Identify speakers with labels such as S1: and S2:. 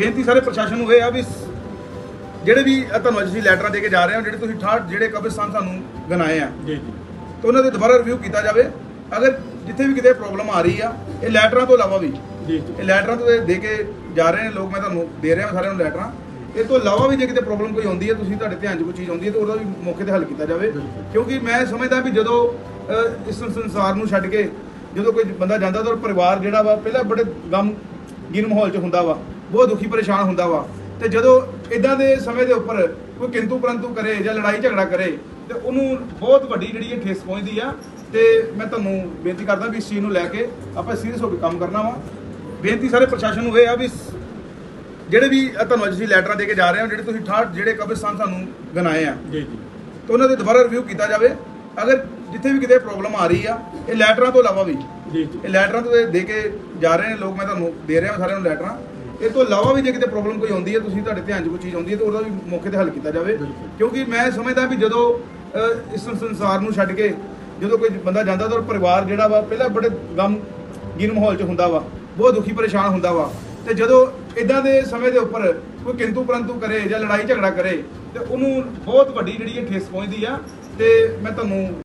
S1: ਬੇਨਤੀ ਸਾਰੇ ਪ੍ਰਸ਼ਾਸਨ ਨੂੰ ਇਹ ਆ ਵੀ ਜਿਹੜੇ ਵੀ ਤੁਹਾਨੂੰ ਅੱਜ ਅਸੀਂ ਲੈਟਰਾਂ ਦੇ ਕੇ ਜਾ ਰਹੇ ਹਾਂ ਜਿਹੜੇ ਤੁਸੀਂ 68 ਜਿਹੜੇ ਕਬਰਸਤਾਨ ਸਾਨੂੰ ਗਨਾਏ ਆ
S2: ਜੀ ਜੀ।
S1: ਤੇ ਉਹਨਾਂ ਦੇ ਦੁਬਾਰਾ ਰਿਵਿਊ ਕੀਤਾ ਜਾਵੇ। ਅਗਰ ਜਿੱਥੇ ਵੀ ਕਿਤੇ ਪ੍ਰੋਬਲਮ ਆ ਰਹੀ ਆ ਇਹ ਲੈਟਰਾਂ ਤੋਂ ਇਲਾਵਾ ਵੀ
S2: ਜੀ
S1: ਇਹ ਲੈਟਰਾਂ ਤੋਂ ਦੇ ਕੇ ਜਾ ਰਹੇ ਨੇ ਲੋਕ ਮੈਂ ਤੁਹਾਨੂੰ ਦੇ ਰਿਹਾ ਸਾਰਿਆਂ ਨੂੰ ਲੈਟਰਾਂ। ਇਹ ਤੋਂ ਇਲਾਵਾ ਵੀ ਜੇ ਕਿਤੇ ਪ੍ਰੋਬਲਮ ਕੋਈ ਆਉਂਦੀ ਹੈ ਤੁਸੀਂ ਤੁਹਾਡੇ ਧਿਆਨ 'ਚ ਕੋਈ ਚੀਜ਼ ਆਉਂਦੀ ਹੈ ਤਾਂ ਉਹਦਾ ਵੀ ਮੌਕੇ ਤੇ ਹੱਲ ਕੀਤਾ ਜਾਵੇ। ਕਿਉਂਕਿ ਮੈਂ ਸਮਝਦਾ ਵੀ ਜਦੋਂ ਇਸ ਸੰਸਾਰ ਨੂੰ ਛੱਡ ਕੇ ਜਦੋਂ ਕੋਈ ਬੰਦਾ ਜਾਂਦਾ ਤਾਂ ਉਹ ਪਰਿਵਾਰ ਜਿਹੜਾ ਵਾ ਪਹਿਲਾਂ ਬੜੇ ਗਮਗੀਨ ਮਾਹੌਲ 'ਚ ਹੁੰਦਾ ਵਾ। ਬਹੁਤ ਦੁਖੀ ਪਰੇਸ਼ਾਨ ਹੁੰਦਾ ਵਾ। ਤੇ ਜਦੋਂ ਇਦਾਂ ਦੇ ਸਮੇਂ ਦੇ ਉੱਪਰ ਕੋਈ ਕਿੰਤੂ ਪਰੰਤੂ ਕਰੇ ਜਾਂ ਲੜਾਈ ਝਗੜਾ ਕਰੇ ਤੇ ਉਹਨੂੰ ਬਹੁਤ ਵੱਡੀ ਜਿਹੜੀ ਇਹ ਠੇਸ ਪਹੁੰਚਦੀ ਆ। ਤੇ ਮੈਂ ਤੁਹਾਨੂੰ ਬੇਨਤੀ ਕਰਦਾ ਵੀ ਇਸ ਚੀਜ਼ ਨੂੰ ਲੈ ਕੇ ਆਪਾਂ ਸੀਰੀਅਸ ਹੋ ਕੇ ਕੰਮ ਕਰਨਾ ਵਾ। ਬੇਨਤੀ ਸਾਰੇ ਪ੍ਰਸ਼ਾਸਨ ਨੂੰ ਇਹ ਆ ਵੀ ਜਿਹੜੇ ਵੀ ਤੁਹਾਨੂੰ ਅੱਜ ਅਸੀਂ ਲੈਟਰਾਂ ਦੇ ਕੇ ਜਾ ਰਹੇ ਹਾਂ ਜਿਹੜੇ ਤੁਸੀਂ 68 ਜਿਹੜੇ ਕਬਰਸਤਾਨ ਸਾਨੂੰ ਗਨਾਏ ਆ।
S2: ਜੀ ਜੀ।
S1: ਤੇ ਉਹਨਾਂ ਦੇ ਦੁਬਾਰਾ ਰਿਵਿਊ ਕੀਤਾ ਜਾਵੇ। ਅਗਰ ਜਿੱਥੇ ਵੀ ਕਿਤੇ ਪ੍ਰੋਬਲਮ ਆ ਰਹੀ ਆ ਇਹ ਲੈਟਰਾਂ ਤੋਂ ਇਲਾਵਾ ਵੀ।
S2: ਜੀ ਜੀ।
S1: ਇਹ ਲੈਟਰਾਂ ਤੋਂ ਦੇ ਕੇ ਜਾ ਰਹੇ ਨੇ ਲੋਕ ਮੈਂ ਤੁਹਾਨੂੰ ਦੇ ਰਿਹਾ ਸਾਰਿਆਂ ਨੂੰ ਲੈਟਰਾਂ। ਇਹ ਤੋਂ ਇਲਾਵਾ ਵੀ ਜੇ ਕਿਤੇ ਪ੍ਰੋਬਲਮ ਕੋਈ ਆਉਂਦੀ ਹੈ ਤੁਸੀਂ ਤੁਹਾਡੇ ਧਿਆਨ 'ਚ ਕੋਈ ਚੀਜ਼ ਆਉਂਦੀ ਹੈ ਤਾਂ ਉਹਦਾ ਵੀ ਮੌਕੇ ਤੇ ਹੱਲ ਕੀਤਾ ਜਾਵੇ। ਕਿਉਂਕਿ ਮੈਂ ਸਮਝਦਾ ਵੀ ਜਦੋਂ ਇਸ ਸੰਸਾਰ ਨੂੰ ਛੱਡ ਕੇ ਜਦੋਂ ਕੋਈ ਬੰਦਾ ਜਾਂਦਾ ਤਾਂ ਉਹ ਪਰਿਵਾਰ ਜਿਹੜਾ ਵਾ ਪਹਿਲਾਂ ਬੜੇ ਗਮਗੀਨ ਮਾਹੌਲ 'ਚ ਹੁੰਦਾ ਵਾ ਬਹੁਤ ਦੁਖੀ ਪਰੇਸ਼ਾਨ ਹੁੰਦਾ ਵਾ ਤੇ ਜਦੋਂ ਇਦਾਂ ਦੇ ਸਮੇਂ ਦੇ ਉੱਪਰ ਕੋਈ ਕਿੰਤੂ ਪਰੰਤੂ ਕਰੇ ਜਾਂ ਲੜਾਈ ਝਗੜਾ ਕਰੇ ਤੇ ਉਹਨੂੰ ਬਹੁਤ ਵੱਡੀ ਜਿਹੜੀ ਇਹ ਠੇਸ ਪਹੁੰਚਦੀ ਆ ਤੇ ਮੈਂ ਤੁਹਾਨੂੰ